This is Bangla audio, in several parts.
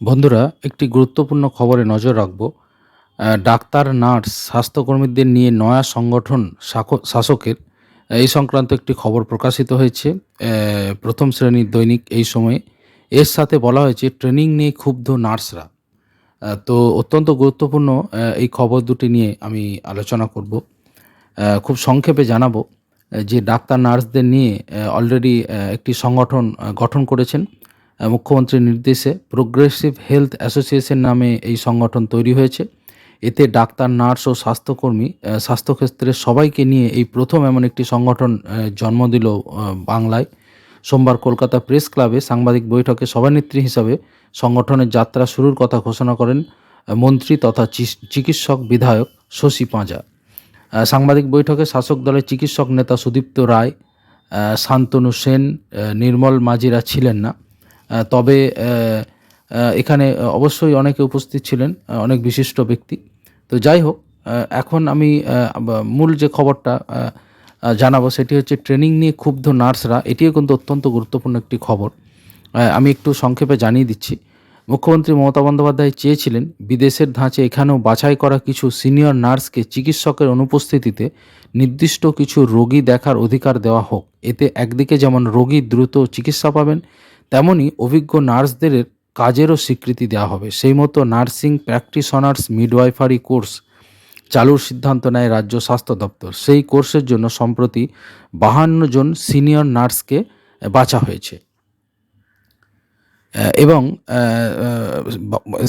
বন্ধুরা, একটি গুরুত্বপূর্ণ খবরে নজর রাখব। ডাক্তার, নার্স, স্বাস্থ্যকর্মীদের নিয়ে নয়া সংগঠন শাসকের এই সংক্রান্ত একটি খবর প্রকাশিত হয়েছে। প্রথম শ্রেণির দৈনিক এই সময়ে। এর সাথে বলা হয়েছে, ট্রেনিং নিয়ে ক্ষুব্ধ নার্সরা। তো অত্যন্ত গুরুত্বপূর্ণ এই খবর দুটি নিয়ে আমি আলোচনা করব। খুব সংক্ষেপে জানাব যে ডাক্তার, নার্সদের নিয়ে অলরেডি একটি সংগঠন গঠন করেছেন। মুখ্যমন্ত্রীর নির্দেশে প্রোগ্রেসিভ হেলথ অ্যাসোসিয়েশন নামে এই সংগঠন তৈরি হয়েছে। এতে ডাক্তার, নার্স ও স্বাস্থ্যকর্মী স্বাস্থ্যক্ষেত্রের সবাইকে নিয়ে এই প্রথম এমন একটি সংগঠন জন্ম দিল বাংলায়। সোমবার কলকাতা প্রেস ক্লাবে সাংবাদিক বৈঠকে সভানেত্রী হিসাবে সংগঠনের যাত্রা শুরুর কথা ঘোষণা করেন মন্ত্রী তথা চিকিৎসক বিধায়ক শশী পাঁজা। সাংবাদিক বৈঠকে শাসক দলের চিকিৎসক নেতা সুদীপ্ত রায় শান্তনু সেন নির্মল মাঝিরা ছিলেন না। তবে এখানে অবশ্যই অনেকে উপস্থিত ছিলেন অনেক বিশিষ্ট ব্যক্তি। তো যাই হোক এখন আমি মূল যে খবরটা জানাব সেটি হচ্ছে ট্রেনিং নিয়ে ক্ষুব্ধ নার্সরা, এটিও কিন্তু অত্যন্ত গুরুত্বপূর্ণ একটি খবর। আমি একটু সংক্ষেপে জানিয়ে দিচ্ছি। মুখ্যমন্ত্রী মমতা বন্দ্যোপাধ্যায় চেয়েছিলেন বিদেশের ধাঁচে এখানেও বাছাই করা কিছু সিনিয়র নার্সকে চিকিৎসকের অনুপস্থিতিতে নির্দিষ্ট কিছু রোগী দেখার অধিকার দেওয়া হোক। এতে একদিকে যেমন রোগী দ্রুত চিকিৎসা পাবেন তেমনি অভিজ্ঞ নার্সদের কাজেরও স্বীকৃতি দেওয়া হবে। সেই মতো নার্সিং প্র্যাকটিশনার্স, মিডওয়াইফারি কোর্স চালুর সিদ্ধান্ত নেয় রাজ্য স্বাস্থ্য দপ্তর। সেই কোর্সের জন্য সম্প্রতি বাহান্ন জন সিনিয়র নার্সকে বাছা হয়েছে। এবং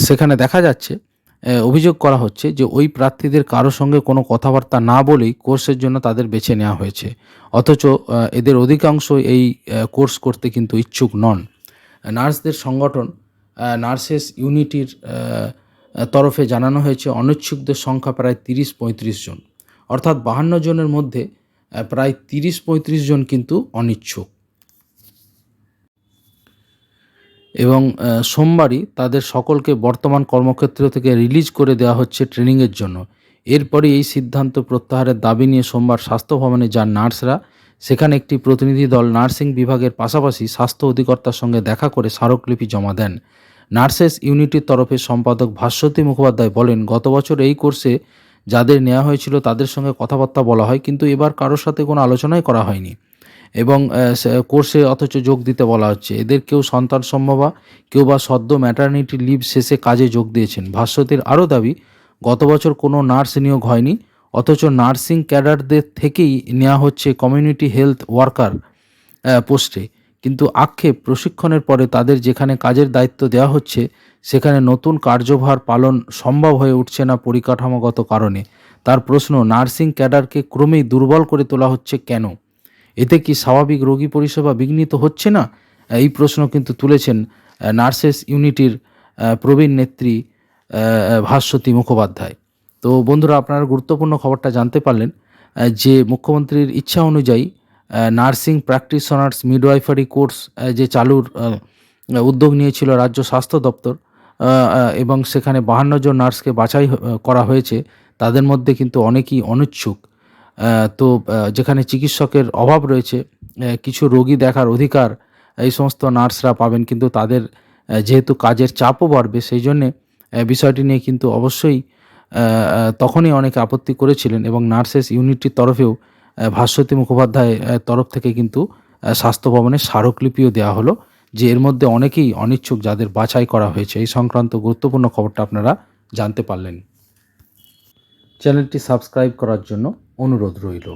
সেখানে দেখা যাচ্ছে অভিযোগ করা হচ্ছে যে ওই প্রার্থীদের কারও সঙ্গে কোনো কথাবার্তা না বলেই কোর্সের জন্য তাদের বেছে নেওয়া হয়েছে। অথচ এদের অধিকাংশ এই কোর্স করতে কিন্তু ইচ্ছুক নন। নার্সদের সংগঠন নার্সেস ইউনিটির তরফে জানানো হয়েছে অনিচ্ছুকদের সংখ্যা প্রায় তিরিশ পঁয়ত্রিশ জন। অর্থাৎ বাহান্ন জনের মধ্যে প্রায় তিরিশ পঁয়ত্রিশ জন কিন্তু অনিচ্ছুক। এবং সোমবারই তাদের সকলকে বর্তমান কর্মক্ষেত্র থেকে রিলিজ করে দেওয়া হচ্ছে ট্রেনিংয়ের জন্য। এরপরে এই সিদ্ধান্ত প্রত্যাহারের দাবি নিয়ে সোমবার স্বাস্থ্য ভবনে যান নার্সরা। সেখানে একটি প্রতিনিধি দল নার্সিং বিভাগের পাশাপাশি স্বাস্থ্য অধিকর্তার সঙ্গে দেখা করে স্মারকলিপি জমা দেন। নার্সেস ইউনিটির তরফে সম্পাদক ভাস্বতী মুখোপাধ্যায় বলেন, গত বছর এই কোর্সে যাদের নেওয়া হয়েছিল তাদের সঙ্গে কথাবার্তা বলা হয়, কিন্তু এবার কারোর সাথে কোনো আলোচনাই করা হয়নি। এবং কোর্সে অথচ যোগ দিতে বলা হচ্ছে। এদের কেউ সন্তান সম্ভবা, কেউ বা সদ্য ম্যাটারনিটি লিভ শেষে কাজে যোগ দিয়েছেন। ভাস্বতীর আরও দাবি, গত বছর কোনো নার্স নিয়োগ হয়নি, অথচ নার্সিং ক্যাডারদের থেকেই নেওয়া হচ্ছে কমিউনিটি হেলথ ওয়ার্কার পোস্টে। কিন্তু আক্ষেপ, প্রশিক্ষণের পরে তাদের যেখানে কাজের দায়িত্ব দেওয়া হচ্ছে, সেখানে নতুন কার্যভার পালন সম্ভব হয়ে উঠছে না পরিকাঠামোগত কারণে। তার প্রশ্ন, নার্সিং ক্যাডারকে ক্রমেই দুর্বল করে তোলা হচ্ছে কেন? এতে কি স্বাভাবিক রোগী পরিষেবা বিঘ্নিত হচ্ছে না? এই প্রশ্ন কিন্তু তুলেছেন নার্সেস ইউনিটির প্রবীণ নেত্রী ভাস্বতী মুখোপাধ্যায়। তো বন্ধুরা, আপনারা গুরুত্বপূর্ণ খবরটা জানতে পারলেন যে মুখ্যমন্ত্রীর ইচ্ছা অনুযায়ী নার্সিং প্র্যাকটিশনার্স মিডওয়াইফারি কোর্স যে চালুর উদ্যোগ নিয়েছিল রাজ্য স্বাস্থ্য দপ্তর এবং সেখানে বাহান্ন জন নার্সকে বাছাই করা হয়েছে, তাদের মধ্যে কিন্তু অনেকেই অনিচ্ছুক। তো যেখানে চিকিৎসকের অভাব রয়েছে কিছু রোগী দেখার অধিকার এই সমস্ত নার্সরা পাবেন, কিন্তু তাদের যেহেতু কাজের চাপও বাড়বে, সেই জন্যে বিষয়টি নিয়ে কিন্তু অবশ্যই তখনই অনেকে আপত্তি করেছিলেন এবং নার্সেস ইউনিটির তরফেও ভাস্বতী মুখোপাধ্যায় তরফ থেকে কিন্তু স্বাস্থ্য ভবনে স্মারকলিপিও দেওয়া হলো, যে এর মধ্যে অনেকেই অনিচ্ছুক যাদের বাছাই করা হয়েছে। এই সংক্রান্ত গুরুত্বপূর্ণ খবরটা আপনারা জানতে পারলেন। চ্যানেলটি সাবস্ক্রাইব করার জন্য অনুরোধ রইল।